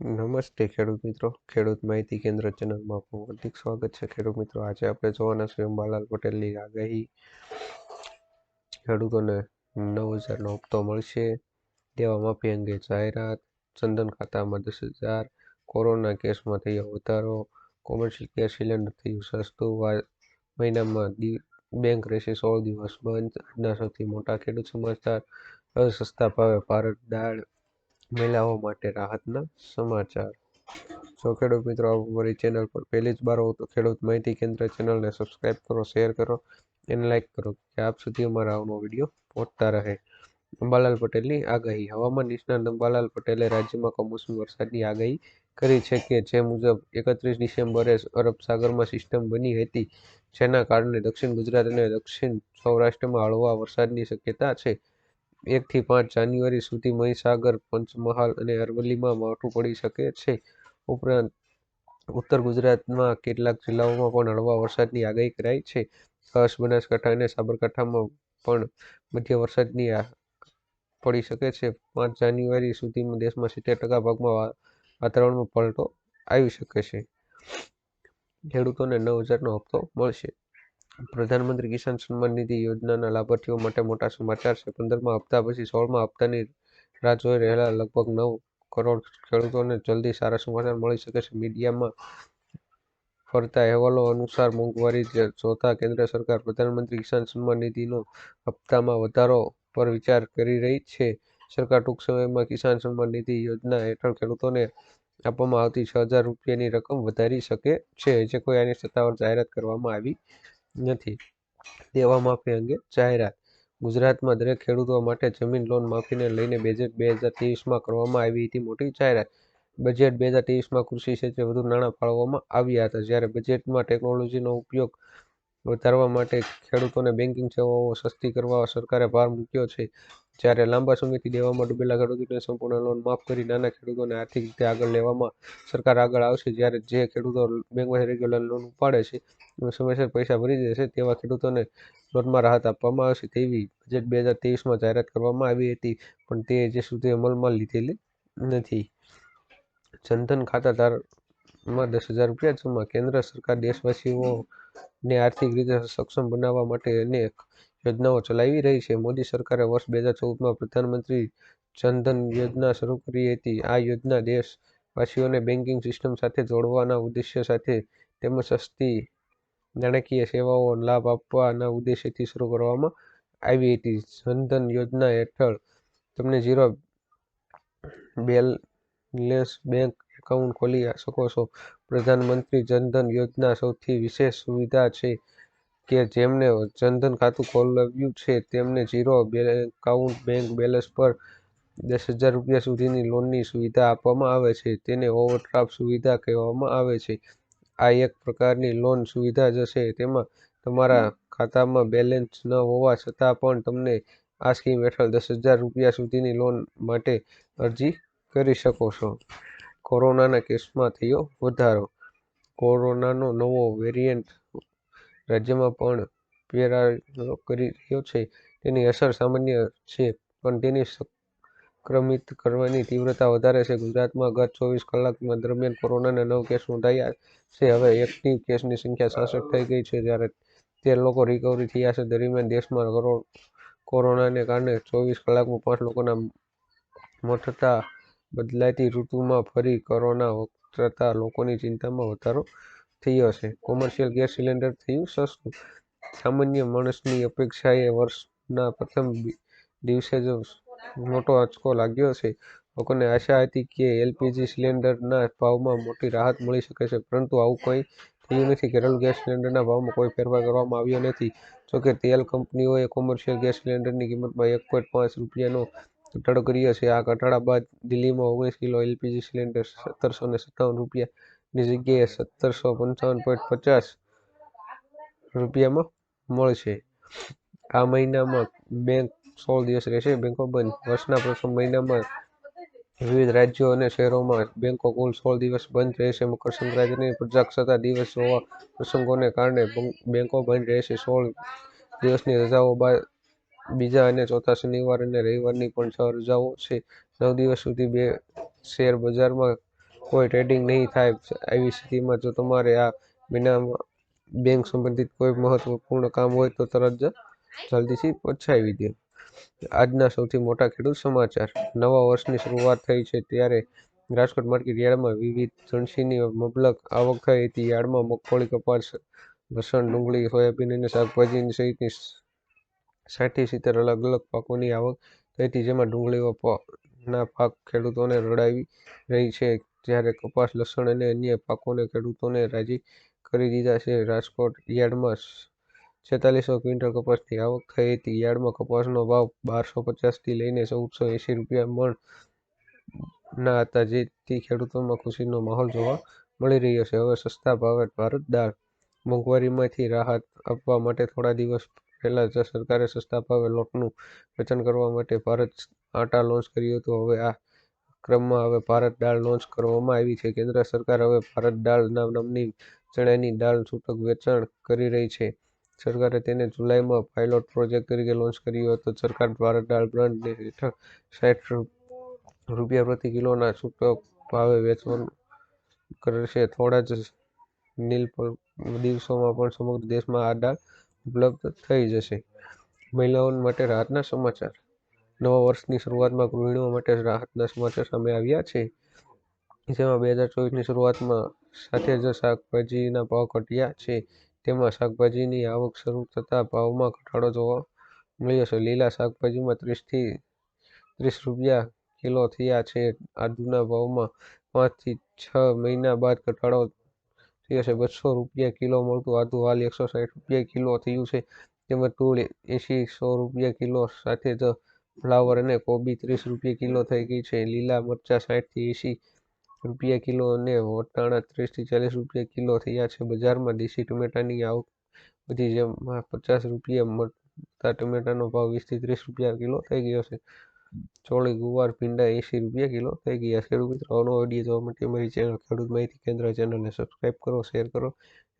નમસ્તે ખેડૂત મિત્રો. ખેડૂત માહિતી કેન્દ્ર ચેનલમાં આપનું હાર્દિક સ્વાગત છે. ખેડૂત મિત્રો, આજે આપણે જોવાના છીએ અંબાલાલ પટેલની આગાહી. ખેડૂતોને નવ હજારનો હપ્તો મળશે. દેવા માફી અંગે જાહેરાત. ચંદન ખાતામાં દસ હજાર. કોરોના કેસમાં થયો વધારો. કોમર્શિયલ ગેસ સિલિન્ડર થયું સસ્તું. મહિનામાં બેંક રહેશે સોળ દિવસ બંધ. આજના સૌથી મોટા ખેડૂત સમાચાર. સસ્તા ભાવે ભારત દાળ મહિલાઓ માટે રાહતના સમાચાર. જો ખેડૂત મિત્રો અમારી ચેનલ પર પહેલી જ બાર હો તો ખેડૂત માહિતી કેન્દ્ર ચેનલને સબસ્ક્રાઈબ કરો શેર કરો અને લાઇક કરો કે આપ સુધી અમારા આવનો વીડિયો પહોંચતા રહે. અંબાલાલ પટેલની આગાહી. હવામાન નિષ્ણાત અંબાલાલ પટેલે રાજ્યમાં કમોસમી વરસાદની આગાહી કરી છે કે જે મુજબ એકત્રીસ ડિસેમ્બરે અરબ સાગરમાં સિસ્ટમ બની હતી, જેના કારણે દક્ષિણ ગુજરાત અને દક્ષિણ સૌરાષ્ટ્રમાં હળવા વરસાદની શક્યતા છે. એકથી પાંચ જાન્યુઆરી સુધી મહીસાગર, પંચમહાલ અને અરવલ્લીમાં માવઠું પડી શકે છે. ઉપરાંત, ઉત્તર ગુજરાતમાં કેટલાક જિલ્લાઓમાં પણ હળવા વરસાદની આગાહી કરાઈ છે. કચ્છ બનાસકાંઠા અને સાબરકાંઠામાં પણ મધ્ય વરસાદની પડી શકે છે. પાંચ જાન્યુઆરી સુધીમાં દેશમાં સિત્તેર ટકા ભાગમાં વાતાવરણમાં પલટો આવી શકે છે. ખેડૂતોને નવ હજારનો હપ્તો મળશે. પ્રધાનમંત્રી કિસાન સન્માન નિધિ યોજનાના લાભાર્થીઓ માટે મોટા સમાચાર છે. પંદરમા હપ્તા પછી સોળમા હપ્તાની રાહ જોઈ રહેલા લગભગ નવ કરોડ ખેડૂતોને જલ્દી સારા સમાચાર મળી શકે છે. મીડિયામાં ફરતા અહેવાલો અનુસાર મોંઘવારી જોતા કેન્દ્ર સરકાર પ્રધાનમંત્રી કિસાન સન્માન નિધિનો હપ્તામાં વધારો પર વિચાર કરી રહી છે. સરકાર ટૂંક સમયમાં કિસાન સન્માન નિધિ યોજના હેઠળ ખેડૂતોને આપવામાં આવતી છ હજાર રૂપિયાની રકમ વધારી શકે છે. જે કોઈ આની સત્તાવાર જાહેરાત કરવામાં આવી નથી. દેવા માફી અંગે જાહેરાત. ગુજરાતમાં દરેક ખેડૂતો માટે જમીન લોન માફીને લઈને બજેટ બે હજાર ત્રેવીસમાં કરવામાં આવી હતી મોટી જાહેરાત. બજેટ બે હજાર ત્રેવીસમાં કૃષિ ક્ષેત્રે વધુ નાણાં ફાળવવામાં આવ્યા હતા. જ્યારે બજેટમાં ટેકનોલોજીનો ઉપયોગ વધારવા માટે ખેડૂતોને બેન્કિંગ સેવાઓ સસ્તી કરવા સરકારે ભાર મૂક્યો છે. જ્યારે લાંબા સમયથી દેવામાં ડૂબેલા ખેડૂતોને સંપૂર્ણ લોન માફ કરી નાના ખેડૂતોને આર્થિક રીતે આગળ લેવામાં સરકાર આગળ આવશે. જ્યારે જે ખેડૂતો બેંકમાંથી રેગ્યુલર લોન ઉપાડે છે સમયસર પૈસા ભરી દેશે તેવા ખેડૂતોને લોનમાં રાહત આપવામાં આવશે. તેવી બજેટ બે હજાર ત્રેવીસમાં જાહેરાત કરવામાં આવી હતી, પણ તે હજી સુધી અમલમાં લીધેલી નથી. જનધન ખાતાધારમાં દસ હજાર રૂપિયા જમા કેન્દ્ર સરકાર દેશવાસીઓને આર્થિક રીતે સક્ષમ બનાવવા માટે અનેક યોજનાઓ ચલાવી રહી છે. મોદી સરકારે વર્ષ બે હજાર ચૌદમાં પ્રધાનમંત્રી જનધન યોજના શરૂ કરી હતી. આ યોજના દેશવાસીઓને બેન્કિંગ સિસ્ટમ સાથે જોડવાના ઉદ્દેશ્ય સાથે તેમજ સસ્તી નાણાકીય સેવાઓ લાભ આપવાના ઉદ્દેશ્યથી શરૂ કરવામાં આવી હતી. જનધન યોજના હેઠળ તમને ઝીરો બેલેન્સ બેંક એકાઉન્ટ ખોલી શકો છો. પ્રધાનમંત્રી જનધન યોજના સૌથી વિશેષ સુવિધા છે કે જેમને જનધન ખાતું ખોલાવ્યું છે. તેમને ઝીરો એકાઉન્ટ બેંક બેલેન્સ પર દસ હજાર રૂપિયા સુધીની લોનની સુવિધા આપવામાં આવે છે. તેને ઓવરડ્રાફ્ટ સુવિધા કહેવામાં આવે છે. આ એક પ્રકારની લોન સુવિધા જ છે. તેમાં તમારા ખાતામાં બેલેન્સ ન હોવા છતાં પણ તમને આ સ્કીમ હેઠળ દસ હજાર રૂપિયા સુધીની લોન માટે અરજી કરી શકો છો. કોરોનાના કેસમાં થયો વધારો. કોરોનાનો નવો વેરિયન્ટ રાજ્યમાં પણ ફેલાવો કરી રહ્યો છે. તેની અસર સામાન્ય છે, પણ તેની સંક્રમિત કરવાની તીવ્રતા વધારે છે. ગુજરાતમાં ગત ચોવીસ કલાકમાં દરમિયાન કોરોનાના નવ કેસ નોંધાયા છે. હવે એક્ટિવ કેસની સંખ્યા છાસઠ થઈ ગઈ છે. જ્યારે તેર લોકો રિકવરી થયા છે. દરમિયાન દેશમાં કોરોનાને કારણે ચોવીસ કલાકમાં પાંચ લોકોના મોત બદલાતી ઋતુમાં ફરી કોરોના વકરતા લોકોની ચિંતામાં વધારો થયો છે. કોમર્શિયલ ગેસ સિલિન્ડર થયું સસ્તું. સામાન્ય માણસની અપેક્ષાએ વર્ષના પ્રથમ દિવસે જ મોટો આંચકો લાગ્યો છે. લોકોને આશા હતી કે એલપીજી સિલિન્ડરના ભાવમાં મોટી રાહત મળી શકે છે, પરંતુ આવું કંઈ થયું નથી. કેરળ ગેસ સિલિન્ડરના ભાવમાં કોઈ ફેરફાર કરવામાં આવ્યો નથી. જોકે તેલ કંપનીઓએ કોમર્શિયલ ગેસ સિલિન્ડરની કિંમતમાં એક પોઈન્ટ પાંચ રૂપિયાનો ઘટાડો કર્યો છે. આ ઘટાડા બાદ દિલ્હીમાં ઓગણીસ કિલો એલપીજી સિલિન્ડર સત્તરસો ને સત્તાવન રૂપિયાની જગ્યાએ સત્તરસો પંચાવન પોઈન્ટ પચાસ રૂપિયામાં મળશે. આ મહિનામાં બેંક સોળ દિવસ રહેશે. બેંકો બંધ. વર્ષના પ્રથમ મહિનામાં વિવિધ રાજ્યો અને શહેરોમાં બેંકો કુલ સોળ દિવસ બંધ રહેશે. મકર સંક્રાંતિની પ્રજાસત્તાક દિવસ હોવા પ્રસંગોને કારણે બેંકો બંધ રહેશે. સોળ દિવસની રજાઓ બાદ બીજા અને ચોથા શનિવાર અને રવિવારની પણ છ રજાઓ છે. નવ દિવસ સુધી બે શેર બજારમાં કોઈ ટ્રેડિંગ નહીં થાય આવી સ્થિતિમાં જો તમારે આ મહિનામાં બેંક સંબંધિત કોઈ મહત્વપૂર્ણ કામ હોય તો તરત જ જલ્દીથી પછાવી દે. આજના સૌથી મોટા ખેડૂત સમાચાર. નવા વર્ષની શરૂઆત થઈ છે ત્યારે રાજકોટ માર્કેટ યાર્ડમાં વિવિધ જણસીની મબલક આવક થઈ હતી. યાર્ડમાં મગફળી, કપાસ, લસણ, ડુંગળી, સોયાબીન અને શાકભાજી સહિતની સાઠથી સિત્તેર અલગ અલગ પાકોની આવક થઈ હતી જેમાં ડુંગળીના પાક ખેડૂતોને રડાવી રહી છે. જ્યારે કપાસ, લસણ અને અન્ય પાકોને ખેડૂતોને રાજી કરી દીધા છે. રાજકોટ યાર્ડમાં છેતાલીસો ક્વિન્ટલ કપાસની આવક થઈ હતી યાર્ડમાં કપાસનો ભાવ બારસો પચાસથી લઈને ચૌદસો એંસી રૂપિયા મણ ના હતા, જેથી ખેડૂતોમાં ખુશીનો માહોલ જોવા મળી રહ્યો છે. હવે સસ્તા ભાવે ભારત દાળ મોંઘવારીમાંથી રાહત આપવા માટે થોડા દિવસ પહેલા સરકારે સસ્તા ભાવે લોટનું વેચાણ કરવા માટે ભારત આટા લોન્ચ કર્યું હતું. હવે આ ક્રમમાં હવે ભારત દાળ લોન્ચ કરવામાં આવી છે. કેન્દ્ર સરકાર હવે ભારત દાળ નામની ચણાની દાળ છૂટક વેચાણ કરી રહી છે. સરકારે તેને જુલાઈમાં પાયલોટ પ્રોજેક્ટ તરીકે લોન્ચ કર્યો હતો. સરકાર ભારત દાળ બ્રાન્ડ હેઠળ સાઠ રૂપિયા પ્રતિ કિલોના છૂટક ભાવે વેચવાનું કરશે. થોડા જ નીલ દિવસોમાં પણ સમગ્ર દેશમાં આ દાળ ઉપલબ્ધ થઈ જશે. મહિલાઓ માટે રાહતના સમાચાર. નવા વર્ષની શરૂઆતમાં ગૃહિણીઓ માટે રાહતના સમાચાર સામે આવ્યા છે. જેમાં બે હજાર ચોવીસની શરૂઆતમાં સાથે જ શાકભાજીના ભાવ ઘટ્યા છે. તેમાં શાકભાજીની આવક શરૂ થતાં ભાવમાં ઘટાડો જોવા મળ્યો છે. લીલા શાકભાજીમાં ત્રીસથી ત્રીસ રૂપિયા કિલો થયા છે. આદુના ભાવમાં પાંચથી છ મહિના બાદ ઘટાડો થયો છે, બસો રૂપિયા કિલો મળતું આદુ હાલ એકસો સાઠ રૂપિયા કિલો થયું છે. તેમજ તૂર એસી સો રૂપિયા કિલો સાથે જ ફ્લાવર અને કોબી ત્રીસ રૂપિયા કિલો થઈ ગઈ છે. લીલા મરચાં સાઠથી એસી રૂપિયા કિલો અને વટાણા ત્રીસથી ચાલીસ રૂપિયા કિલો થયા છે. બજારમાં દેશી ટમેટાની આવક વધી જેમાં પચાસ રૂપિયા મળતા ટમેટાનો ભાવ વીસથી ત્રીસ રૂપિયા કિલો થઈ ગયો છે. ચોળી, ગુવાર, ભીંડા એંસી રૂપિયા કિલો. થઈ ગયા. ખેડૂત મિત્રો આવનો વીડિયો જોવા માટે અમારી ચેનલ ખેડૂત માહિતી કેન્દ્ર. ચેનલને સબસ્ક્રાઈબ કરો શેર કરો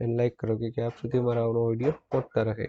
અને લાઇક કરો કે આપ સુધી મારા આવનો વીડિયો પહોંચતા રહે.